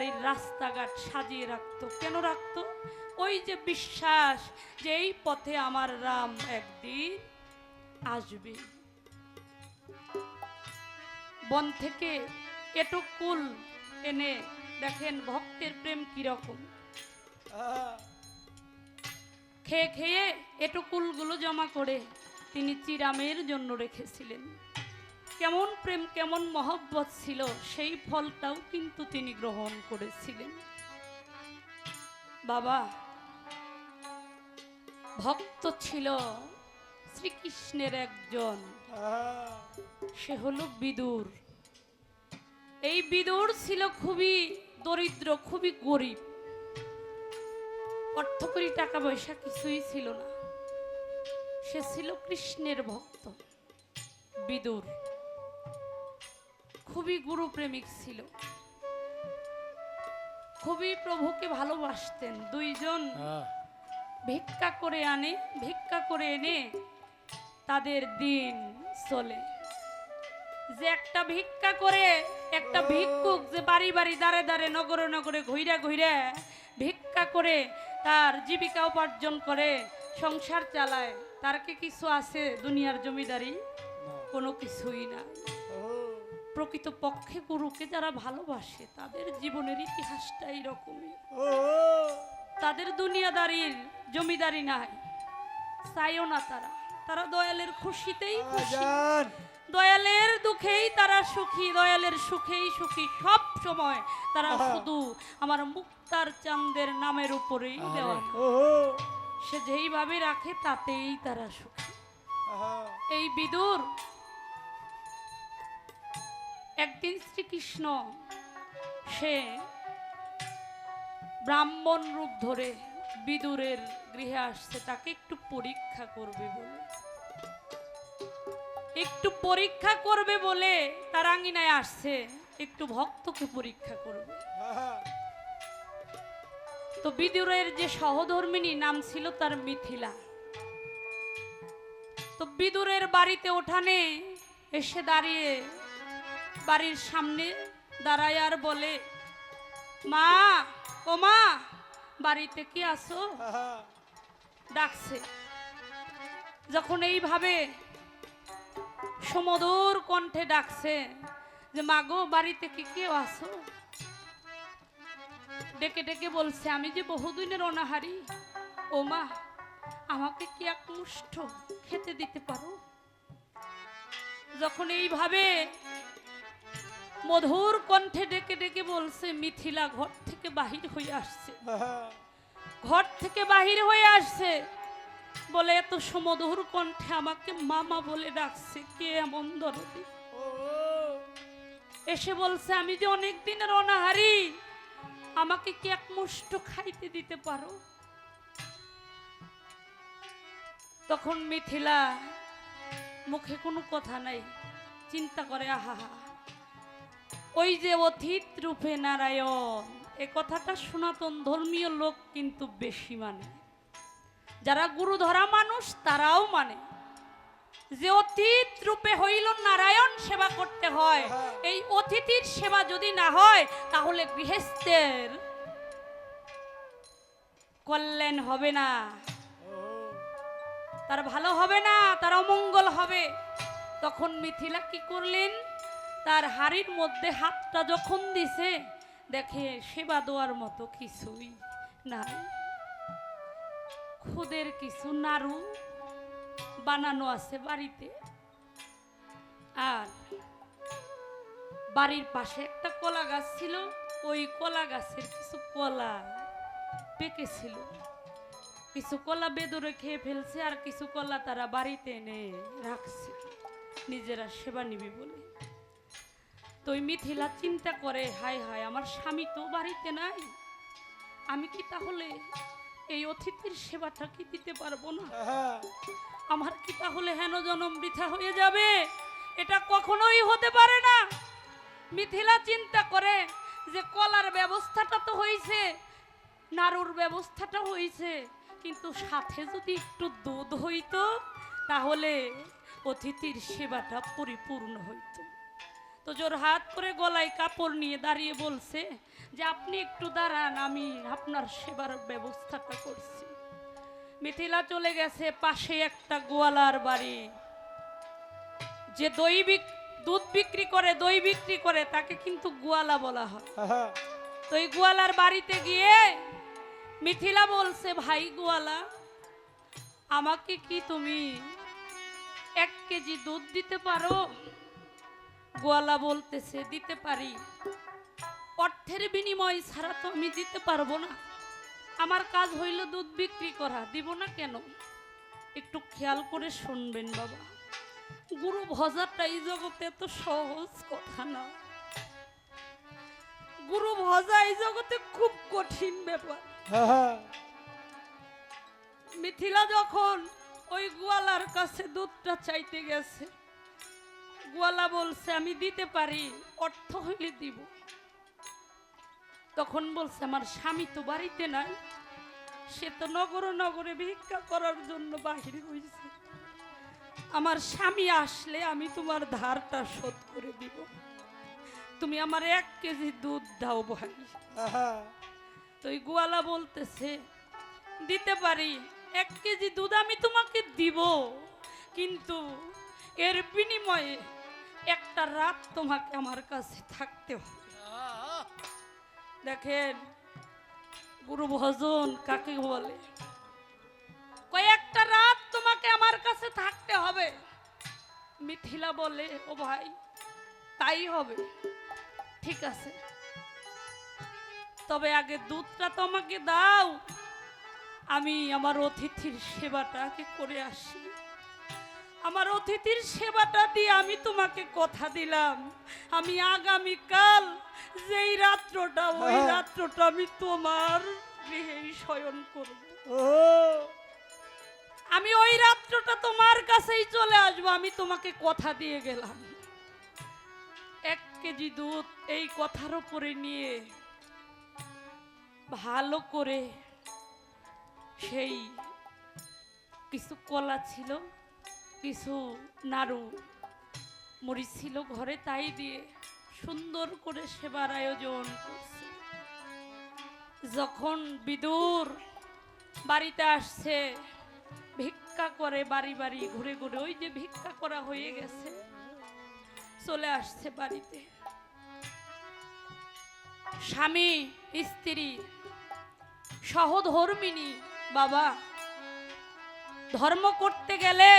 বাড়ির রাস্তাঘাট সাজিয়ে রাখতো। কেন রাখতো? ওই যে বিশ্বাস যে এই পথে আমার রাম একদিন আসবে। বন থেকে এটো কুল এনে দেখেন ভক্তের প্রেম কীরকম। খেয়ে খেয়ে এটো এটুকুলগুলো জমা করে তিনি চিরামের জন্য রেখেছিলেন। কেমন প্রেম, কেমন মহব্বত ছিল, সেই ফলটাও কিন্তু তিনি গ্রহণ করেছিলেন। বাবা, ভক্ত ছিল শ্রীকৃষ্ণের একজন। সে হলো বিদুর। এই বিদুর ছিল খুবই দরিদ্র, খুবই গরিব। অর্থকরী টাকা পয়সা কিছুই ছিল না। সে ছিল কৃষ্ণের ভক্ত, বিদুর। খুবই গুরু প্রেমিক ছিল। খুবই প্রভুকে ভালোবাসতেন দুইজন। ভিক্ষা করে আনে ভিক্ষা করে এনে তাদের দিন চলে। যে একটা ভিক্ষা করে একটা ভিক্ষুক যে বাড়ি বাড়ি দাঁড়ে দাঁড়ে নগরে নগরে ঘুইরা ঘুইরা ভিক্ষা করে তার জীবিকা উপার্জন করে সংসার চালায় তার কি কিছু আছে দুনিয়ার জমিদারি? কোনো কিছুই না। প্রকৃত পক্ষে গুরুকে যারা ভালোবাসে তাদের জীবনের ইতিহাসটা এইরকমই। তাদের দুনিয়াদারির জমিদারি নাই। চাইও না তারা। তারা দয়ালের খুশিতেই খুশি। দয়ালের দুঃখেই তারা সুখী দয়ালের সুখেই সুখী। সব সময় তারা শুধু আমার মুক্তার চাঁদের নামের উপরেই দেওয়া সে যেইভাবে রাখে তাতেই তারা সুখী। এই বিদুর একদিন শ্রীকৃষ্ণ, সে ব্রাহ্মণ রূপ ধরে বিদুরের গৃহে আসছে, তাকে একটু পরীক্ষা করবে বলে। একটু পরীক্ষা করবে বলে তার আঙ্গিনায় আসছে, একটু ভক্তকে পরীক্ষা করবে। তো বিদুরের যে সহধর্মিনী নাম ছিল তার মিথিলা। তো বিদুরের বাড়িতে ওঠানে এসে দাঁড়িয়ে বাড়ির সামনে দাঁড়ায় আর বলে, মা, ও মা, বাড়িতে কি আসো ডাকছে। যখন এইভাবে সমদূর কণ্ঠে ডাকছে যে, মা গো, বাড়িতে কি কেউ আসো ডেকে ডেকে বলছে, আমি যে বহুদিনের অনাহারি। ও মা, আমাকে কি এক মুষ্ঠ খেতে দিতে পারো? যখন এইভাবে মধুর কণ্ঠে ডেকে ডেকে বলছে, মিথিলা ঘর থেকে বাহির হয়ে আসছে। ঘর থেকে বাহির হয়ে আসছে। বলে, এত সমধুর কণ্ঠে আমাকে মামা বলে ডাকছে, কে এমন দরদি? এসে বলছে, আমি যে অনেক দিনের অনাহারি আমাকে কি এক মুষ্ট খাইতে দিতে পারো? তখন মিথিলা মুখে কোনো কথা নাই, চিন্তা করে আহা ওই যে অতীত রূপে নারায়ণ, এ কথাটা সনাতন ধর্মীয় লোক কিন্তু বেশি মানে। যারা গুরু ধরা মানুষ, তারাও মানে। যে অতীত রূপে হইল নারায়ণ সেবা করতে হয়, এই অতিথির সেবা যদি না হয়, তাহলে গৃহস্থের কল্যাণ হবে না। তার ভালো হবে না তার অমঙ্গল হবে। তখন মিথিলা কি করলেন? তার হাড়ির মধ্যে হাতটা যখন দিছে, দেখে সেবা দেওয়ার মতো কিছুই নাই। খুদের কিছু নাড়ু বানানো আছে বাড়িতে। আর বাড়ির পাশে একটা কলা গাছ ছিল, ওই কলা গাছের কিছু কলা পেকেছিল কিছু কলা বেদরে খেয়ে ফেলছে, আর কিছু কলা তারা বাড়িতে এনে রাখছে। নিজেরা সেবা নিবি বলে। তো মিথিলা চিন্তা করে হায় হায় আমার স্বামী তো বাড়িতে নাই। আমি কি তাহলে এই অতিথির সেবাটা কি দিতে পারব না? আমার কি তাহলে হেন জনম বৃথা হয়ে যাবে? এটা কখনোই হতে পারে না। মিথিলা চিন্তা করে যে কলার ব্যবস্থাটা তো হয়েছে নাড়ুর ব্যবস্থাটা হয়েছে কিন্তু সাথে যদি একটু দুধ হইতো তাহলে অতিথির সেবাটা পরিপূর্ণ হইতো। তো জোর হাত করে গলায় কাপড় নিয়ে দাঁড়িয়ে বলছে যে আপনি একটু দাঁড়ান আমি আপনার সেবার ব্যবস্থাটা করছি। মিথিলা চলে গেছে পাশে একটা গোয়ালার বাড়ি। যে দই বিক- দুধ বিক্রি করে দই বিক্রি করে তাকে কিন্তু গোয়ালা বলা হয়। তো এই গোয়ালার বাড়িতে গিয়ে মিথিলা বলছে ভাই গোয়ালা আমাকে কি তুমি এক কেজি দুধ দিতে পারো? গোয়ালা বলতেছে দিতে পারি। অর্থের বিনিময় ছাড়া তো আমি দিতে পারব না। আমার কাজ হইল দুধ বিক্রি করা দিব না কেন? একটু খেয়াল করে শুনবেন বাবা। গুরু ভজাটা এই জগতে এত সহজ কথা না। গুরু ভজা এই জগতে খুব কঠিন ব্যাপার। মিথিলা যখন ওই গোয়ালার কাছে দুধটা চাইতে গেছে গোয়ালা বলছে আমি দিতে পারি অর্থ হইলে দিব। তখন বলছে আমার স্বামী তো বাড়িতে নাই সে তো নগর নগরে ভিক্ষা করার জন্য বাহির হয়েছে আমার স্বামী আসলে আমি তোমার ধারটা শোধ করে দিব। তুমি আমার এক কেজি দুধ দাও ভাই। তো গোয়ালা বলতেছে দিতে পারি এক কেজি দুধ আমি তোমাকে দিব কিন্তু এর বিনিময়ে একটা রাত তোমাকে আমার কাছে থাকতে হবে। দেখেন, গুরু ভজন কাকে বলে? কয়েকটা রাত তোমাকে আমার কাছে থাকতে হবে। মিথিলা বলে, ও ভাই, তাই হবে। ঠিক আছে। তবে আগে দুধটা তো আমাকে দাও। আমি আমার অতিথির সেবাটা আগে করে আসি। আমার অতিথির সেবাটা দিয়ে আমি তোমাকে কথা দিলাম। আমি আগামীকাল যেই রাত্রটা ওই হ্যাঁ। রাত্রটা আমি তোমার গৃহেই শয়ন করব। আমি ওই রাত্রটা তোমার কাছেই চলে আসব আমি তোমাকে কথা দিয়ে গেলাম। এক কেজি দুধ এই কথার উপরে নিয়ে ভালো করে সেই কিছু কলা ছিল কিছু নাড়ু। মরিচ ছিল ঘরে তাই দিয়ে সুন্দর করে সেবার আয়োজন করছে। যখন বিদুর বাড়িতে আসছে, ভিক্ষা করে বাড়ি বাড়ি ঘুরে ঘুরে, ওই যে ভিক্ষা করা হয়ে গেছে, চলে আসছে বাড়িতে। স্বামী, স্ত্রী, সহধর্মিনী, বাবা, ধর্ম করতে গেলে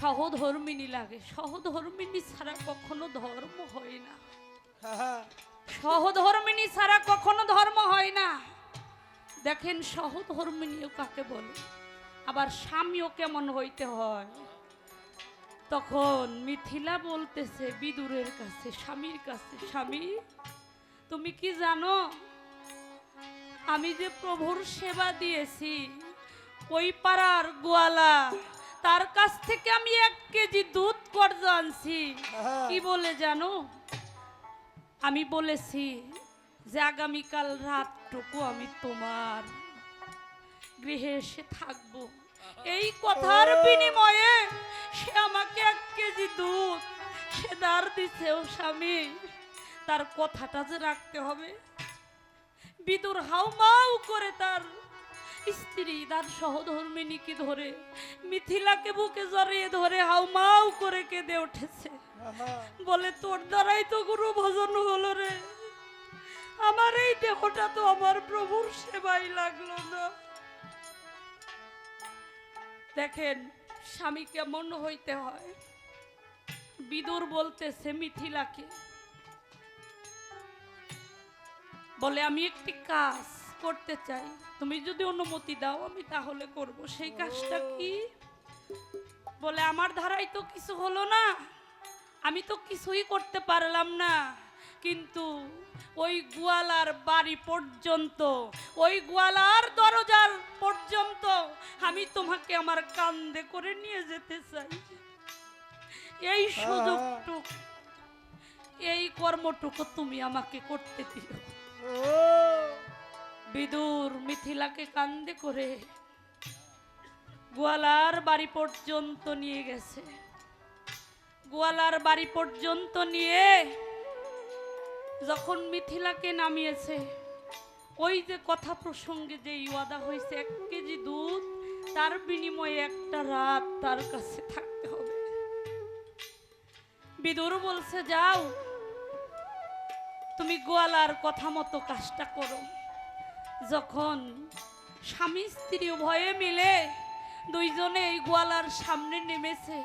সহধর্মিনী লাগে। সহধর্মিনী ছাড়া কখনো ধর্ম হয় না। সহধর্মিনী ছাড়া কখনো ধর্ম হয় না। দেখেন সহধর্মিনীও কাকে বলে? আবার স্বামীও কেমন হইতে হয়? তখন মিথিলা বলতেছে, বিদুরের কাছে, স্বামীর কাছে, স্বামী, তুমি কি জানো? আমি যে প্রভুর সেবা দিয়েছি ওই পাড়ার গোয়ালা তার কাছ থেকে আমি এক কেজি দুধ কর্জ আনছি। কি বলে জানো? আমি বলেছি যে আগামীকাল রাতটুকু আমি তোমার গৃহে এসে থাকব। এই কথার বিনিময়ে সে আমাকে এক কেজি দুধ সে দাঁড় দিছে ও স্বামী। তার কথাটা যে রাখতে হবে। বিদুর হাউমাউ করে তার স্ত্রী তার সহধর্মিনীকে ধরে মিথিলাকে বুকে জড়িয়ে ধরে হাউমাউ করে কেঁদে উঠেছে। বলে তোর দ্বারাই তো গুরু ভজন হলো রে। আমার এই দেহটা তো আমার প্রভুর সেবাই লাগল না। দেখেন স্বামী কেমন হইতে হয়। বিদুর বলতেছে মিথিলাকে বলে আমি একটি কাজ করতে চাই। তুমি যদি অনুমতি দাও আমি তাহলে করব। সেই কাজটা কি? বলে আমার ধারাই তো কিছু হলো না। আমি তো কিছুই করতে পারলাম না। কিন্তু ওই গোয়ালার বাড়ি পর্যন্ত ওই গোয়ালার দরজার পর্যন্ত আমি তোমাকে আমার কান্দে করে নিয়ে যেতে চাই। এই সুযোগটুক এই কর্মটুকু তুমি আমাকে করতে দিও। বিদুর মিথিলাকে কান্দে করে গোয়ালার বাড়ি পর্যন্ত নিয়ে গেছে। গোয়ালার বাড়ি পর্যন্ত নিয়ে যখন মিথিলাকে নামিয়েছে, ওই যে কথা প্রসঙ্গে যে ইয়াদা হয়েছে, এক কেজি দুধ তার বিনিময়ে একটা রাত তার কাছে থাকতে হবে। বিদুর বলছে, যাও, তুমি গোয়ালার কথা মতো কাজটা করো। যখন স্বামী স্ত্রী উভয়ে মিলে দুইজনে এই গোয়ালার সামনে নেমেছে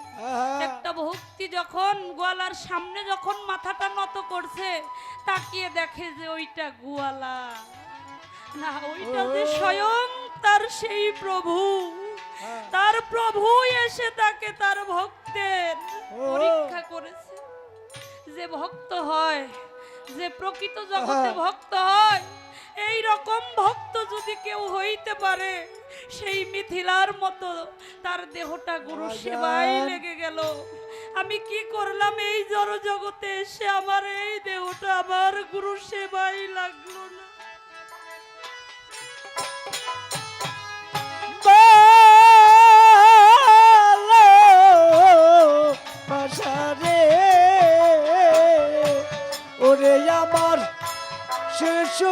একটা ভক্তি যখন গোয়ালার সামনে যখন মাথাটা নত করছে তাকিয়ে দেখে যে ওইটা গোয়ালা। না ওইটা যে স্বয়ং তার সেই প্রভু। তার প্রভু এসে তাকে তার ভক্তের পরীক্ষা করেছে। যে ভক্ত হয় যে প্রকৃত জগতে ভক্ত হয় এই রকম ভক্ত যদি কেউ হইতে পারে সেই মিথিলার মতো তার দেহটা গুরু সেবায় লেগে গেল। আমি কি করলাম এই জড় জগতে এসে আমার এই দেহটা আমার গুরু সেবাই লাগল না। ওরে আমার শিশু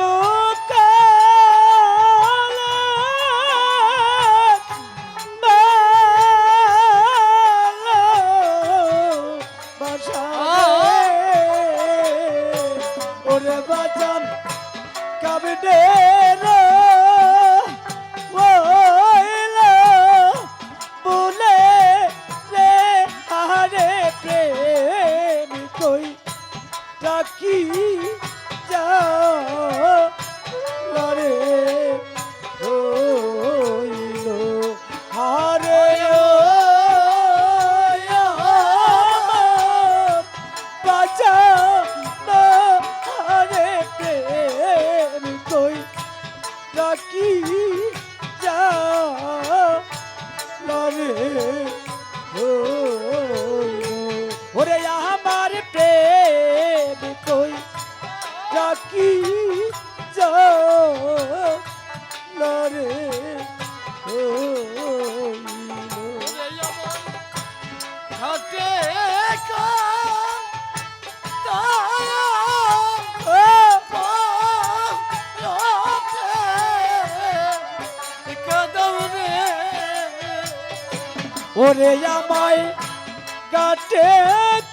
God dead.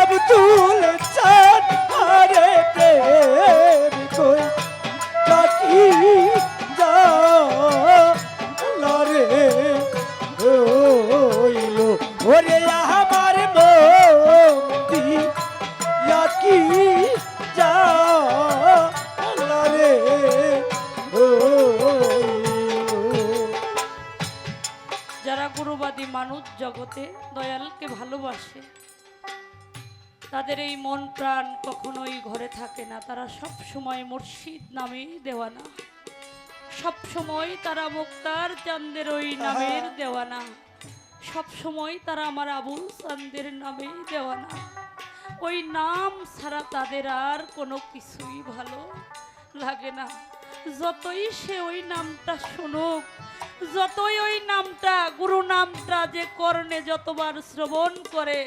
আব্দুল চাঁদ আরে প্রেম কই কাকি যারে হইল ওরে আমার মোতি ইয়াকি যা যারা গুরুবাদী মানুষ জগতে দয়ালকে ভালোবাসে তাদের এই মন প্রাণ কখনোই ঘরে থাকে না। তারা সব সময় মুর্শিদ নামেই দেওয়ানা। সব সময় তারা মুক্তার চাঁদের ওই নামের দেওয়ানা। সব সময় তারা আমার আবুল চান্দের নামেই দেওয়ানা। ওই নাম ছাড়া তাদের আর কোনো কিছুই ভালো লাগে না। যতই সে ওই নামটা শুনুক যতই ওই নামটা গুরু নামটা যে কর্ণে যতবার শ্রবণ করে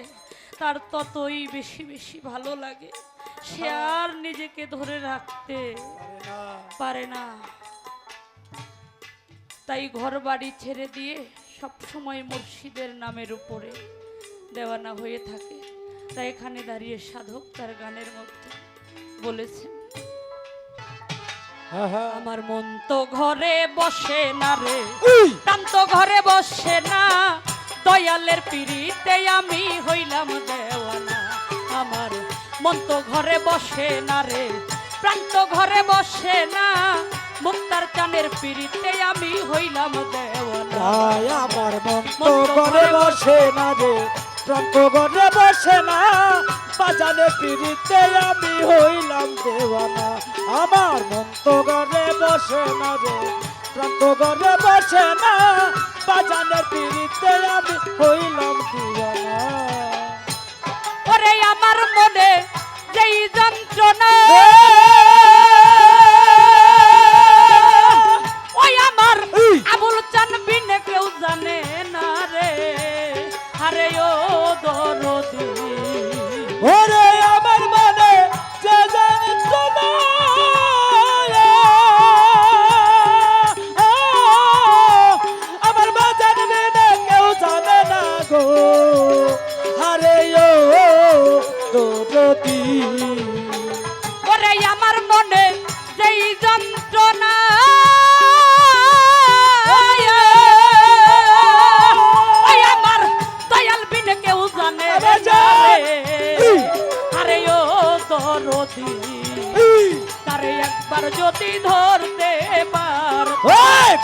তার ততই বেশি বেশি ভালো লাগে। সে আর নিজেকে ধরে রাখতে পারে না। তাই ঘর বাড়ি ছেড়ে দিয়ে সব সময় মুর্শিদের নামের উপরে দেওয়ানা হয়ে থাকে। তাই এখানে দাঁড়িয়ে সাধক তার গানের মধ্যে বলেছেন হ্যাঁ হ্যাঁ। আমার মন তো ঘরে বসে না রে! প্রাণ তো ঘরে বসে দয়ালের পিড়িতে আমি হইলাম দেওয়ানা। আমার মন তো ঘরে বসে না রে প্রাণ তো ঘরে বসে না। মুক্তার চানের পিড়িতে আমি হইলাম দেওয়ানা। আমার মন ঘরে বসে না রে প্রান্ত ঘরে বসে না। বাজানে পিড়িতে আমি হইলাম দেওয়ানা। আমার মন তো ঘরে বসে না রে প্রান্ত ঘরে বসে না বাজানের পিড়িতে আমি হইলাম দিওয়ানা। ওরে আমার মনে যেই যন্ত্রণা ওই আমার! আবুল চান বিনে কেউ জানে।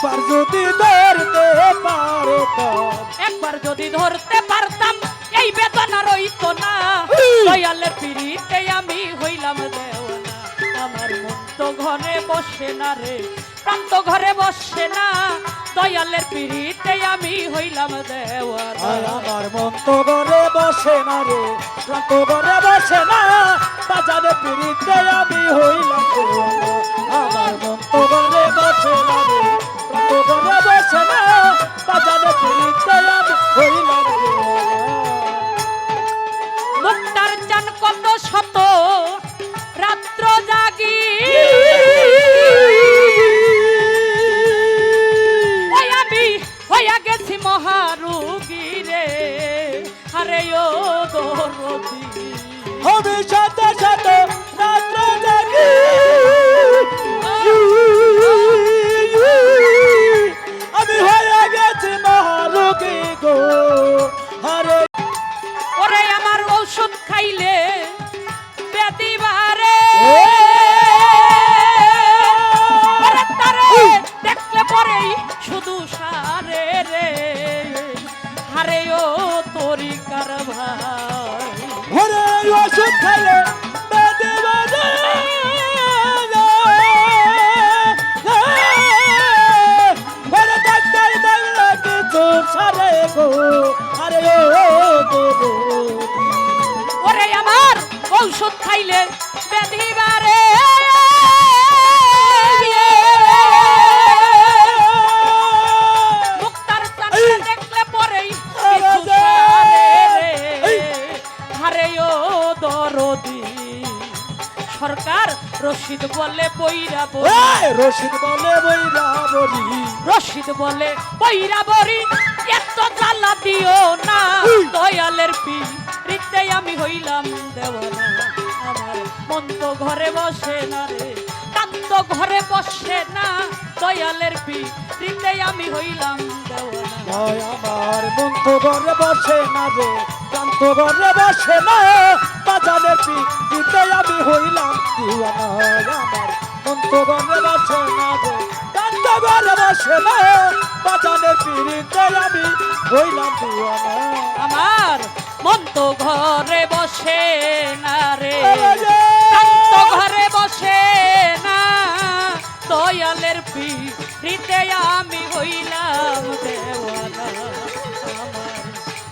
পার যদি ধরতে পারে তো একবার যদি ধরতে পারতাম এই বেদনা রইত না। দয়ালের পিড়িতে আমি হইলাম দেওয়ানা। আমার মন তো ঘরে বসে না রে প্রাণ তো ঘরে বসে না। দয়ালের পিড়িতে আমি হইলাম দেওয়ানা। আমার মন তো ঘরে বসে না রে প্রান্ত ঘরে বসে না। বাজারে পিড়িতে আমি হইলাম দেওয়ানা। আমার মন তো ঘরে বসে না রে। ঘরে বসে না কত শত Tyler. রশিদ বলে বইরা বই এই রশিদ বলে বইরা বলি রশিদ বলে বইরা বরি। এত জ্বালা দিও না! দয়ালের পি রিতে আমি হইলাম দেওয়ানা। আমার মন তো ঘরে বসে না রে কান্ত ঘরে বসে না। দয়ালের পি রিতে আমি হইলাম দেওয়ানা। আমার মন তো ঘরে বসে না রে প্রান্ত ঘরে বসে না বাজারে পিতে আমি হইলাম দিওয়ানা আমার। মন তো ঘরে বসে না রে প্রান্ত ঘরে বসে না বাজানের পিড়িতে আমি হইলাম দিওয়ানা। আমার মন তো ঘরে বসে না রে! শান্ত ঘরে বসে না দয়ালের পিড়িতে আমি হইলাম আমার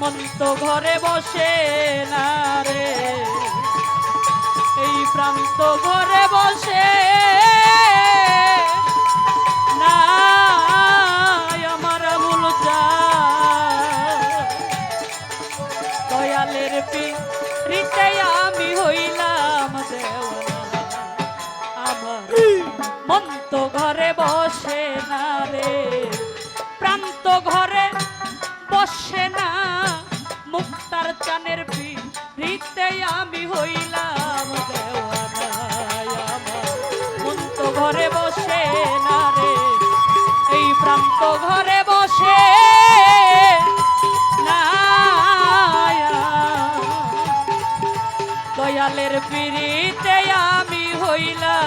মন তো ঘরে বসে না রে? এই প্রান্ত ঘরে বসে না আমার যা দয়ালের আমি হইলাম দেওয়ানা। আমার মন তো ঘরে বসে তো ঘরে বসে দয়ালের পিড়িতে আমি হইলা